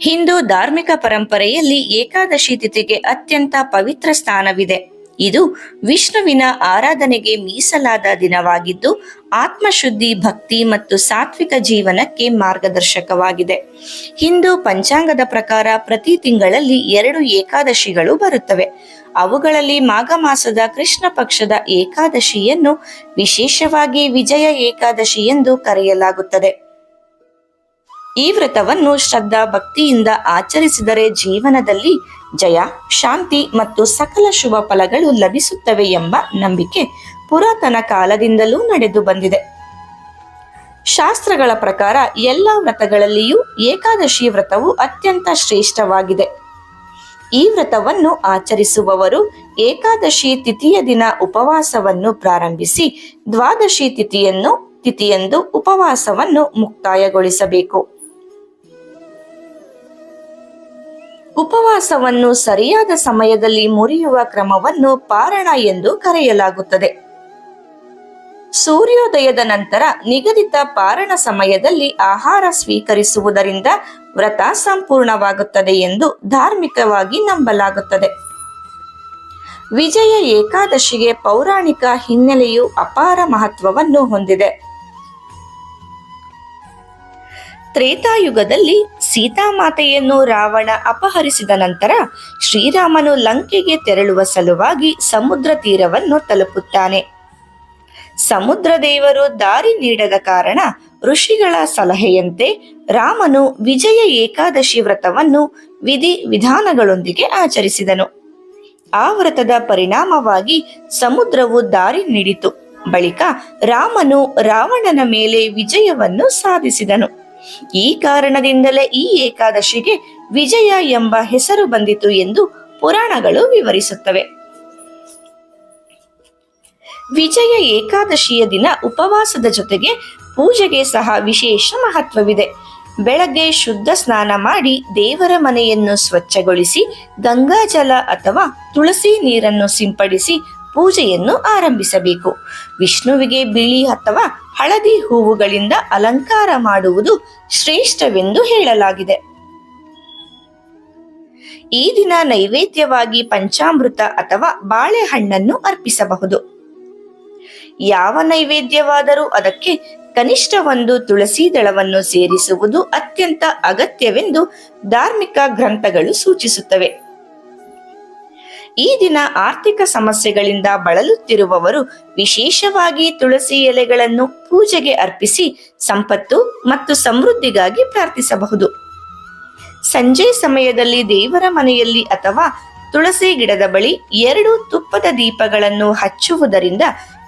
ಹಿಂದೂ ಧಾರ್ಮಿಕ ಪರಂಪರೆಯಲ್ಲಿ ಏಕಾದಶಿ ತಿಥಿಗೆ ಅತ್ಯಂತ ಪವಿತ್ರ ಸ್ಥಾನವಿದೆ. ಇದು ವಿಷ್ಣುವಿನ ಆರಾಧನೆಗೆ ಮೀಸಲಾದ ದಿನವಾಗಿದ್ದು, ಆತ್ಮಶುದ್ಧಿ, ಭಕ್ತಿ ಮತ್ತು ಸಾತ್ವಿಕ ಜೀವನಕ್ಕೆ ಮಾರ್ಗದರ್ಶಕವಾಗಿದೆ. ಹಿಂದೂ ಪಂಚಾಂಗದ ಪ್ರಕಾರ ಪ್ರತಿ ತಿಂಗಳಲ್ಲಿ ಎರಡು ಏಕಾದಶಿಗಳು ಬರುತ್ತವೆ. ಅವುಗಳಲ್ಲಿ ಮಾಘ ಮಾಸದ ಕೃಷ್ಣ ಪಕ್ಷದ ಏಕಾದಶಿಯನ್ನು ವಿಶೇಷವಾಗಿ ವಿಜಯ ಏಕಾದಶಿ ಎಂದು ಕರೆಯಲಾಗುತ್ತದೆ. ಈ ವ್ರತವನ್ನು ಶ್ರದ್ಧಾ ಭಕ್ತಿಯಿಂದ ಆಚರಿಸಿದರೆ ಜೀವನದಲ್ಲಿ ಜಯ, ಶಾಂತಿ ಮತ್ತು ಸಕಲ ಶುಭ ಫಲಗಳು ಲಭಿಸುತ್ತವೆ ಎಂಬ ನಂಬಿಕೆ ಪುರಾತನ ಕಾಲದಿಂದಲೂ ನಡೆದು ಬಂದಿದೆ. ಶಾಸ್ತ್ರಗಳ ಪ್ರಕಾರ ಎಲ್ಲ ವ್ರತಗಳಲ್ಲಿಯೂ ಏಕಾದಶಿ ವ್ರತವು ಅತ್ಯಂತ ಶ್ರೇಷ್ಠವಾಗಿದೆ. ಈ ವ್ರತವನ್ನು ಆಚರಿಸುವವರು ಏಕಾದಶಿ ತಿಥಿಯ ದಿನ ಉಪವಾಸವನ್ನು ಪ್ರಾರಂಭಿಸಿ ದ್ವಾದಶಿ ತಿಥಿಯನ್ನು ತಿಥಿಯಂದು ಉಪವಾಸವನ್ನು ಮುಕ್ತಾಯಗೊಳಿಸಬೇಕು. ಉಪವಾಸವನ್ನು ಸರಿಯಾದ ಸಮಯದಲ್ಲಿ ಮುರಿಯುವ ಕ್ರಮವನ್ನು ಪಾರಣ ಎಂದು ಕರೆಯಲಾಗುತ್ತದೆ. ಸೂರ್ಯೋದಯದ ನಂತರ ನಿಗದಿತ ಪಾರಣ ಸಮಯದಲ್ಲಿ ಆಹಾರ ಸ್ವೀಕರಿಸುವುದರಿಂದ ವ್ರತ ಸಂಪೂರ್ಣವಾಗುತ್ತದೆ ಎಂದು ಧಾರ್ಮಿಕವಾಗಿ ನಂಬಲಾಗುತ್ತದೆ. ವಿಜಯ ಏಕಾದಶಿಗೆ ಪೌರಾಣಿಕ ಹಿನ್ನೆಲೆಯು ಅಪಾರ ಮಹತ್ವವನ್ನು ಹೊಂದಿದೆ. ತ್ರೇತಾಯುಗದಲ್ಲಿ ಸೀತಾಮಾತೆಯನ್ನು ರಾವಣ ಅಪಹರಿಸಿದ ನಂತರ ಶ್ರೀರಾಮನು ಲಂಕೆಗೆ ತೆರಳುವ ಸಲುವಾಗಿ ಸಮುದ್ರ ತೀರವನ್ನು ತಲುಪುತ್ತಾನೆ. ಸಮುದ್ರ ದೇವರು ದಾರಿ ನೀಡದ ಕಾರಣ ಋಷಿಗಳ ಸಲಹೆಯಂತೆ ರಾಮನು ವಿಜಯ ಏಕಾದಶಿ ವ್ರತವನ್ನು ವಿಧಿ ವಿಧಾನಗಳೊಂದಿಗೆ ಆಚರಿಸಿದನು. ಆ ವ್ರತದ ಪರಿಣಾಮವಾಗಿ ಸಮುದ್ರವು ದಾರಿ ನೀಡಿತು. ಬಳಿಕ ರಾಮನು ರಾವಣನ ಮೇಲೆ ವಿಜಯವನ್ನು ಸಾಧಿಸಿದನು. ಈ ಕಾರಣದಿಂದಲೇ ಈ ಏಕಾದಶಿಗೆ ವಿಜಯ ಎಂಬ ಹೆಸರು ಬಂದಿತು ಎಂದು ಪುರಾಣಗಳು ವಿವರಿಸುತ್ತವೆ. ವಿಜಯ ಏಕಾದಶಿಯ ದಿನ ಉಪವಾಸದ ಜೊತೆಗೆ ಪೂಜೆಗೆ ಸಹ ವಿಶೇಷ ಮಹತ್ವವಿದೆ. ಬೆಳಗ್ಗೆ ಶುದ್ಧ ಸ್ನಾನ ಮಾಡಿ ದೇವರ ಮನೆಯನ್ನು ಸ್ವಚ್ಛಗೊಳಿಸಿ ಗಂಗಾಜಲ ಅಥವಾ ತುಳಸಿ ನೀರನ್ನು ಸಿಂಪಡಿಸಿ ಪೂಜೆಯನ್ನು ಆರಂಭಿಸಬೇಕು. ವಿಷ್ಣುವಿಗೆ ಬಿಳಿ ಅಥವಾ ಹಳದಿ ಹೂವುಗಳಿಂದ ಅಲಂಕಾರ ಮಾಡುವುದು ಶ್ರೇಷ್ಠವೆಂದು ಹೇಳಲಾಗಿದೆ. ಈ ದಿನ ನೈವೇದ್ಯವಾಗಿ ಪಂಚಾಮೃತ ಅಥವಾ ಬಾಳೆಹಣ್ಣನ್ನು ಅರ್ಪಿಸಬಹುದು. ಯಾವ ನೈವೇದ್ಯವಾದರೂ ಅದಕ್ಕೆ ಕನಿಷ್ಠ ಒಂದು ತುಳಸಿ ದಳವನ್ನು ಸೇರಿಸುವುದು ಅತ್ಯಂತ ಅಗತ್ಯವೆಂದು ಧಾರ್ಮಿಕ ಗ್ರಂಥಗಳು ಸೂಚಿಸುತ್ತವೆ. ಈ ದಿನ ಆರ್ಥಿಕ ಸಮಸ್ಯೆಗಳಿಂದ ಬಳಲುತ್ತಿರುವವರು ವಿಶೇಷವಾಗಿ ತುಳಸಿ ಎಲೆಗಳನ್ನು ಪೂಜೆಗೆ ಅರ್ಪಿಸಿ ಸಂಪತ್ತು ಮತ್ತು ಸಮೃದ್ಧಿಗಾಗಿ ಪ್ರಾರ್ಥಿಸಬಹುದು. ಸಂಜೆ ಸಮಯದಲ್ಲಿ ದೇವರ ಮನೆಯಲ್ಲಿ ಅಥವಾ ತುಳಸಿ ಗಿಡದ ಬಳಿ ಎರಡು ತುಪ್ಪದ ದೀಪಗಳನ್ನು ಹಚ್ಚುವುದರಿಂದ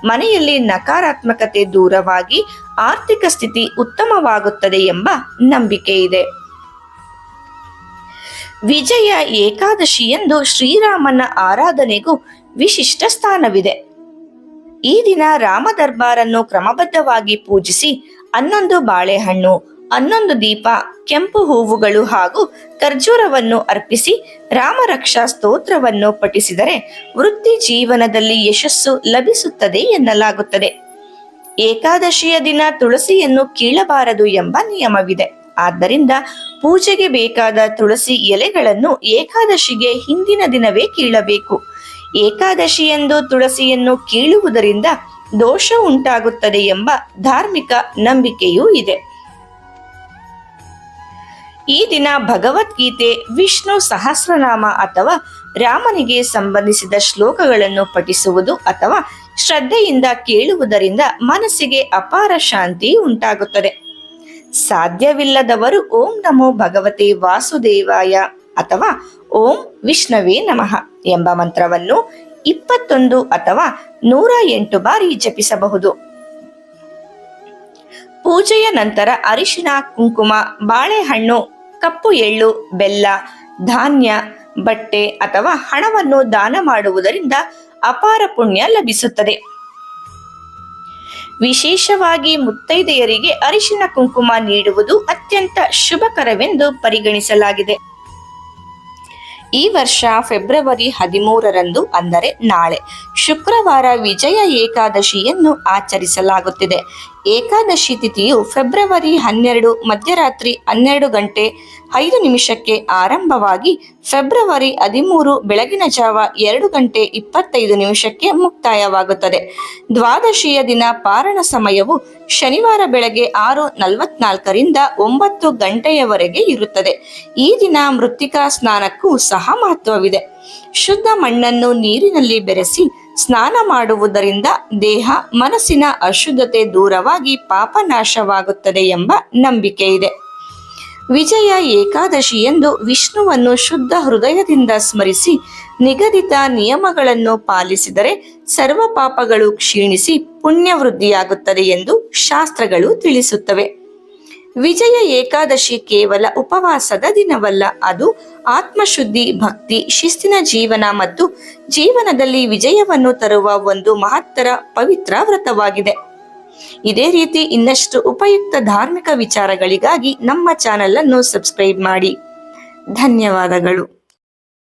ಮನೆಯಲ್ಲಿ ನಕಾರಾತ್ಮಕತೆ ದೂರವಾಗಿ ಆರ್ಥಿಕ ಸ್ಥಿತಿ ಉತ್ತಮವಾಗುತ್ತದೆ ಎಂಬ ನಂಬಿಕೆ ಇದೆ. ವಿಜಯ ಏಕಾದಶಿಯಂದು ಶ್ರೀರಾಮನ ಆರಾಧನೆಗೂ ವಿಶಿಷ್ಟ ಸ್ಥಾನವಿದೆ. ಈ ದಿನ ರಾಮ ದರ್ಬಾರನ್ನು ಕ್ರಮಬದ್ಧವಾಗಿ ಪೂಜಿಸಿ ಹನ್ನೊಂದು ಬಾಳೆಹಣ್ಣು, ಹನ್ನೊಂದು ದೀಪ, ಕೆಂಪು ಹೂವುಗಳು ಹಾಗೂ ಖರ್ಜೂರವನ್ನು ಅರ್ಪಿಸಿ ರಾಮರಕ್ಷಾ ಸ್ತೋತ್ರವನ್ನು ಪಠಿಸಿದರೆ ವೃತ್ತಿ ಜೀವನದಲ್ಲಿ ಯಶಸ್ಸು ಲಭಿಸುತ್ತದೆ ಎನ್ನಲಾಗುತ್ತದೆ. ಏಕಾದಶಿಯ ದಿನ ತುಳಸಿಯನ್ನು ಕೀಳಬಾರದು ಎಂಬ ನಿಯಮವಿದೆ. ಆದ್ದರಿಂದ ಪೂಜೆಗೆ ಬೇಕಾದ ತುಳಸಿ ಎಲೆಗಳನ್ನು ಏಕಾದಶಿಗೆ ಹಿಂದಿನ ದಿನವೇ ಕೀಳಬೇಕು. ಏಕಾದಶಿಯಂದು ತುಳಸಿಯನ್ನು ಕೀಳುವುದರಿಂದ ದೋಷ ಉಂಟಾಗುತ್ತದೆ ಎಂಬ ಧಾರ್ಮಿಕ ನಂಬಿಕೆಯೂ ಇದೆ. ಈ ದಿನ ಭಗವದ್ಗೀತೆ, ವಿಷ್ಣು ಸಹಸ್ರನಾಮ ಅಥವಾ ರಾಮನಿಗೆ ಸಂಬಂಧಿಸಿದ ಶ್ಲೋಕಗಳನ್ನು ಪಠಿಸುವುದು ಅಥವಾ ಶ್ರದ್ಧೆಯಿಂದ ಕೇಳುವುದರಿಂದ ಮನಸ್ಸಿಗೆ ಅಪಾರ ಶಾಂತಿ ಉಂಟಾಗುತ್ತದೆ. ಸಾಧ್ಯವಿಲ್ಲದವರು ಓಂ ನಮೋ ಭಗವತೆ ವಾಸುದೇವಾಯ ಅಥವಾ ಓಂ ವಿಷ್ಣವೇ ನಮಃ ಎಂಬ ಮಂತ್ರವನ್ನು ಇಪ್ಪತ್ತೊಂದು ಅಥವಾ ನೂರ ಎಂಟು ಬಾರಿ ಜಪಿಸಬಹುದು. ಪೂಜೆಯ ನಂತರ ಅರಿಶಿನ ಕುಂಕುಮ, ಬಾಳೆಹಣ್ಣು, ಕಪ್ಪು ಎಳ್ಳು, ಬೆಲ್ಲ, ಧಾನ್ಯ, ಬಟ್ಟೆ ಅಥವಾ ಹಣವನ್ನು ದಾನ ಮಾಡುವುದರಿಂದ ಅಪಾರ ಪುಣ್ಯ ಲಭಿಸುತ್ತದೆ. ವಿಶೇಷವಾಗಿ ಮುತ್ತೈದೆಯರಿಗೆ ಅರಿಶಿನ ಕುಂಕುಮ ನೀಡುವುದು ಅತ್ಯಂತ ಶುಭಕರವೆಂದು ಪರಿಗಣಿಸಲಾಗಿದೆ. ಈ ವರ್ಷ ಫೆಬ್ರವರಿ ಹದಿಮೂರರಂದು ಅಂದರೆ ನಾಳೆ ಶುಕ್ರವಾರ ವಿಜಯ ಏಕಾದಶಿಯನ್ನು ಆಚರಿಸಲಾಗುತ್ತಿದೆ. ಏಕಾದಶಿ ತಿಥಿಯು ಫೆಬ್ರವರಿ ಹನ್ನೆರಡು ಮಧ್ಯರಾತ್ರಿ ಹನ್ನೆರಡು ಗಂಟೆ ಐದು ನಿಮಿಷಕ್ಕೆ ಆರಂಭವಾಗಿ ಫೆಬ್ರವರಿ ಹದಿಮೂರು ಬೆಳಗಿನ ಜಾವ ಎರಡು ಗಂಟೆ ಇಪ್ಪತ್ತೈದು ನಿಮಿಷಕ್ಕೆ ಮುಕ್ತಾಯವಾಗುತ್ತದೆ. ದ್ವಾದಶಿಯ ದಿನ ಪಾರಣ ಸಮಯವು ಶನಿವಾರ ಬೆಳಗ್ಗೆ ಆರು ನಲವತ್ನಾಲ್ಕರಿಂದ ಒಂಬತ್ತು ಗಂಟೆಯವರೆಗೆ ಇರುತ್ತದೆ. ಈ ದಿನ ಮೃತ್ತಿಕಾ ಸ್ನಾನಕ್ಕೂ ಸಹ ಮಹತ್ವವಿದೆ. ಶುದ್ಧ ಮಣ್ಣನ್ನು ನೀರಿನಲ್ಲಿ ಬೆರೆಸಿ ಸ್ನಾನ ಮಾಡುವುದರಿಂದ ದೇಹ ಮನಸ್ಸಿನ ಅಶುದ್ಧತೆ ದೂರವಾಗಿ ಪಾಪನಾಶವಾಗುತ್ತದೆ ಎಂಬ ನಂಬಿಕೆ ಇದೆ. ವಿಜಯ ಏಕಾದಶಿ ಎಂದು ವಿಷ್ಣುವನ್ನು ಶುದ್ಧ ಹೃದಯದಿಂದ ಸ್ಮರಿಸಿ ನಿಗದಿತ ನಿಯಮಗಳನ್ನು ಪಾಲಿಸಿದರೆ ಸರ್ವ ಪಾಪಗಳು ಕ್ಷೀಣಿಸಿ ಪುಣ್ಯವೃದ್ಧಿಯಾಗುತ್ತದೆ ಎಂದು ಶಾಸ್ತ್ರಗಳು ತಿಳಿಸುತ್ತವೆ. ವಿಜಯ ಏಕಾದಶಿ ಕೇವಲ ಉಪವಾಸದ ದಿನವಲ್ಲ, ಅದು ಆತ್ಮಶುದ್ಧಿ, ಭಕ್ತಿ, ಶಿಸ್ತಿನ ಜೀವನ ಮತ್ತು ಜೀವನದಲ್ಲಿ ವಿಜಯವನ್ನು ತರುವ ಒಂದು ಮಹತ್ತರ ಪವಿತ್ರ ವ್ರತವಾಗಿದೆ. ಇದೇ ರೀತಿ ಇನ್ನಷ್ಟು ಉಪಯುಕ್ತ ಧಾರ್ಮಿಕ ವಿಚಾರಗಳಿಗಾಗಿ ನಮ್ಮ ಚಾನೆಲ್ ಅನ್ನು ಸಬ್ಸ್ಕ್ರೈಬ್ ಮಾಡಿ. ಧನ್ಯವಾದಗಳು.